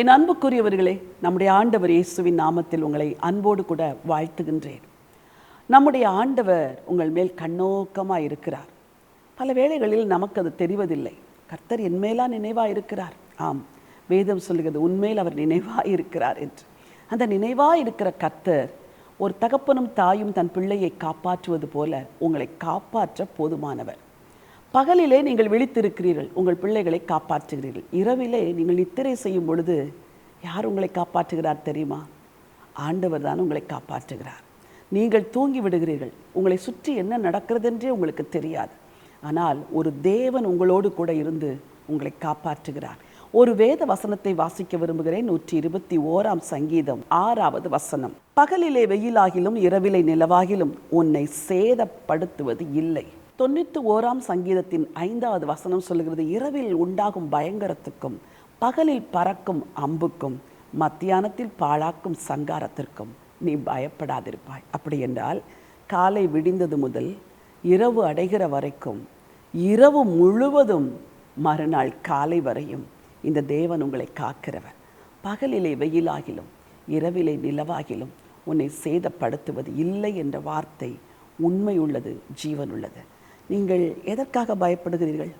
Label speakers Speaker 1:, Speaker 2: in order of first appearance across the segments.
Speaker 1: என் அன்புக்குரியவர்களே நம்முடைய ஆண்டவர் இயேசுவின் நாமத்தில் உங்களை அன்போடு கூட வாழ்த்துகின்றேன். நம்முடைய ஆண்டவர் உங்கள் மேல் கண்ணோக்கமாக இருக்கிறார். பல வேளைகளில் நமக்கு அது தெரிவதில்லை. கர்த்தர் என்மேலா நினைவாக இருக்கிறார். ஆம் வேதம் சொல்லுகிறது உண்மையில் அவர் நினைவாக இருக்கிறார் என்று. அந்த நினைவாக இருக்கிற கர்த்தர் ஒரு தகப்பனும் தாயும் தன் பிள்ளையை காப்பாற்றுவது போல உங்களை காப்பாற்ற போதுமானவர். பகலிலே நீங்கள் விழித்திருக்கிறீர்கள் உங்கள் பிள்ளைகளை காப்பாற்றுகிறீர்கள். இரவிலே நீங்கள் நித்திரை செய்யும் பொழுது யார் உங்களை காப்பாற்றுகிறார் தெரியுமா? ஆண்டவர் தான் உங்களை காப்பாற்றுகிறார். நீங்கள் தூங்கி விடுகிறீர்கள். உங்களை சுற்றி என்ன நடக்கிறதென்றே உங்களுக்கு தெரியாது. ஆனால் ஒரு தேவன் உங்களோடு கூட இருந்து உங்களை காப்பாற்றுகிறார். ஒரு வேத வசனத்தை வாசிக்க விரும்புகிறேன். நூற்றி இருபத்தி ஓராம் சங்கீதம் ஆறாவது வசனம். பகலிலே வெயிலாகிலும் இரவிலே நிலவாகிலும் உன்னை சேதப்படுத்துவது இல்லை. தொண்ணூற்றி ஓராம் சங்கீதத்தின் ஐந்தாவது வசனம் சொல்லுகிறது இரவில் உண்டாகும் பயங்கரத்துக்கும் பகலில் பறக்கும் அம்புக்கும் மத்தியானத்தில் பாழாக்கும் சங்காரத்திற்கும் நீ பயப்படாதிருப்பாய். அப்படி என்றால் காலை விடிந்தது முதல் இரவு அடைகிற வரைக்கும் இரவு முழுவதும் மறுநாள் காலை வரையும் இந்த தேவன் உங்களை காக்கிறவர். பகலிலே வெயிலாகிலும் இரவிலே நிலவாகிலும் உன்னை சேதப்படுத்துவது இல்லை என்ற வார்த்தை உண்மை உள்ளது ஜீவன் உள்ளது நீங்கள் எதற்காக பயப்படுகிறீர்கள்?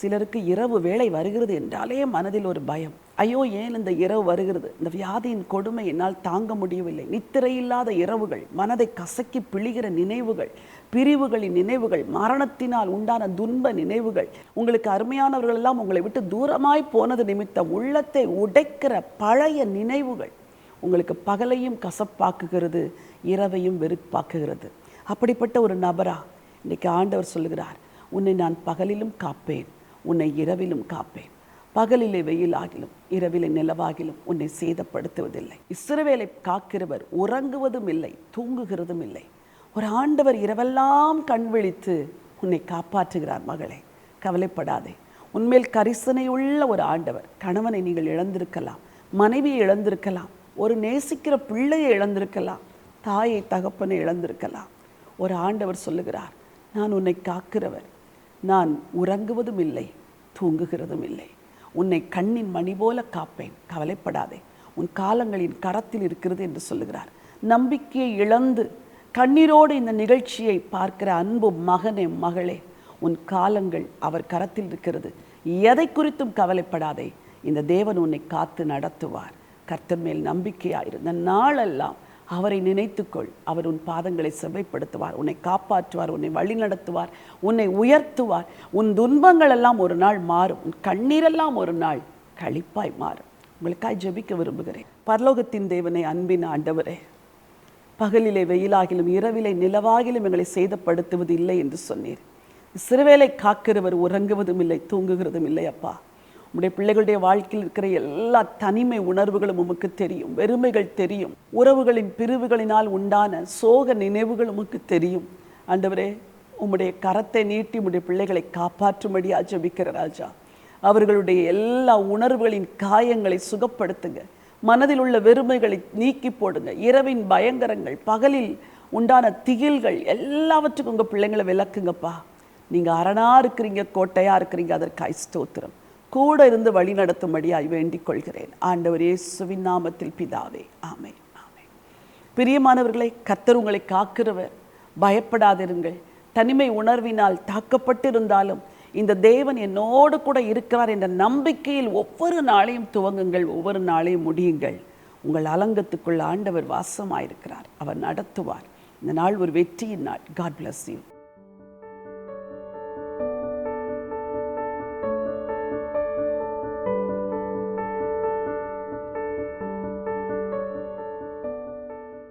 Speaker 1: சிலருக்கு இரவு வேலை வருகிறது என்றாலே மனதில் ஒரு பயம். ஐயோ ஏன் இந்த இரவு வருகிறது? இந்த வியாதியின் கொடுமை என்னால் தாங்க முடியவில்லை. நித்திரையில்லாத இரவுகள் மனதை கசக்கி பிழிகிற நினைவுகள் பிரிவுகளின் நினைவுகள் மரணத்தினால் உண்டான துன்ப நினைவுகள். உங்களுக்கு அருமையானவர்கள் எல்லாம் உங்களை விட்டு தூரமாய் போனது நிமித்தம் உள்ளத்தை உடைக்கிற பழைய நினைவுகள் உங்களுக்கு பகலையும் கசப்பாக்குகிறது இரவையும் வெறுப்பாக்குகிறது. அப்படிப்பட்ட ஒரு நபரா இன்னைக்கு ஆண்டவர் சொல்லுகிறார் உன்னை நான் பகலிலும் காப்பேன் உன்னை இரவிலும் காப்பேன். பகலிலே வெயில் ஆகிலும் இரவிலே நிலவாகிலும் உன்னை சேதப்படுத்துவதில்லை. இஸ்ரவேலை காக்கிறவர் உறங்குவதும் இல்லை தூங்குகிறதும் இல்லை. ஒரு ஆண்டவர் இரவெல்லாம் கண் விழித்து உன்னை காப்பாற்றுகிறார் மகளே. கவலைப்படாதே. உன்மேல் கரிசனை உள்ள ஒரு ஆண்டவர். கணவனை நீங்கள் இழந்திருக்கலாம் மனைவியை இழந்திருக்கலாம் ஒரு நேசிக்கிற பிள்ளையை இழந்திருக்கலாம் தாயை தகப்பனை இழந்திருக்கலாம். ஒரு ஆண்டவர் சொல்லுகிறார் நான் உன்னை காக்கிறவர். நான் உறங்குவதும் இல்லை தூங்குகிறதும் இல்லை உன்னை கண்ணின் மணி போல காப்பேன் கவலைப்படாதே. உன் காலங்களின் கரத்தில் இருக்கிறது என்று சொல்லுகிறார். நம்பிக்கையை இழந்து கண்ணீரோடு இந்த நிகழ்ச்சியை பார்க்கிற அன்பு மகனே மகளே உன் காலங்கள் அவர் கரத்தில் இருக்கிறது. எதை குறித்தும் கவலைப்படாதே. இந்த தேவன் உன்னை காத்து நடத்துவார். கர்த்தர் மேல் நம்பிக்கையாயிருந்த நாளெல்லாம் அவரை நினைத்துக்கொள். அவர் உன் பாதங்களை செவ்வைப்படுத்துவார். உன்னை காப்பாற்றுவார். உன்னை வழி நடத்துவார். உன்னை உயர்த்துவார். உன் துன்பங்கள் எல்லாம் ஒரு நாள் மாறும். உன் கண்ணீரெல்லாம் ஒரு நாள் களிப்பாய் மாறும். உங்களுக்காய் ஜெபிக்க விரும்புகிறேன். பரலோகத்தின் தேவனை அன்பின் ஆண்டவரே பகலிலே வெயிலாகிலும் இரவிலே நிலவாகிலும் எங்களை சேதப்படுத்துவது இல்லை என்று சொன்னீர். சிறுவேலை காக்கிறவர் உறங்குவதும் இல்லை தூங்குகிறதும் இல்லை அப்பா. உடைய பிள்ளைகளுடைய வாழ்க்கையில் இருக்கிற எல்லா தனிமை உணர்வுகளும் உமக்கு தெரியும் வெறுமைகள் தெரியும் உறவுகளின் பிரிவுகளினால் உண்டான சோக நினைவுகள் உமக்கு தெரியும். ஆண்டவரே உம்முடைய கரத்தை நீட்டி உம்முடைய பிள்ளைகளை காப்பாற்றும்படியா ஜபிக்கிற ராஜா. அவர்களுடைய எல்லா உணர்வுகளின் காயங்களை சுகப்படுத்துங்க. மனதில் உள்ள வெறுமைகளை நீக்கி போடுங்க. இரவின் பயங்கரங்கள் பகலில் உண்டான திகில்கள் எல்லாவற்றுக்கும் உங்கள் பிள்ளைங்களை விளக்குங்கப்பா. நீங்கள் அரணா இருக்கிறீங்க கோட்டையாக இருக்கிறீங்க அதற்காய் ஸ்தோத்திரம். கூட இருந்து வழி நடத்தும்படியாய் வேண்டிக் கொள்கிறேன் ஆண்டவர் இயேசுவின் நாமத்தில் பிதாவே. ஆமை ஆமை பிரியமானவர்களை கத்தர் உங்களை காக்கிறவர். பயப்படாதிருங்கள். தனிமை உணர்வினால் தாக்கப்பட்டிருந்தாலும் இந்த தேவன் என்னோடு கூட இருக்கிறார் என்ற நம்பிக்கையில் ஒவ்வொரு நாளையும் துவங்குங்கள் ஒவ்வொரு நாளையும் முடியுங்கள். உங்கள் அலங்கத்துக்குள் ஆண்டவர் வாசமாயிருக்கிறார். அவர் நடத்துவார். இந்த நாள் ஒரு வெற்றியின் நாள். God bless you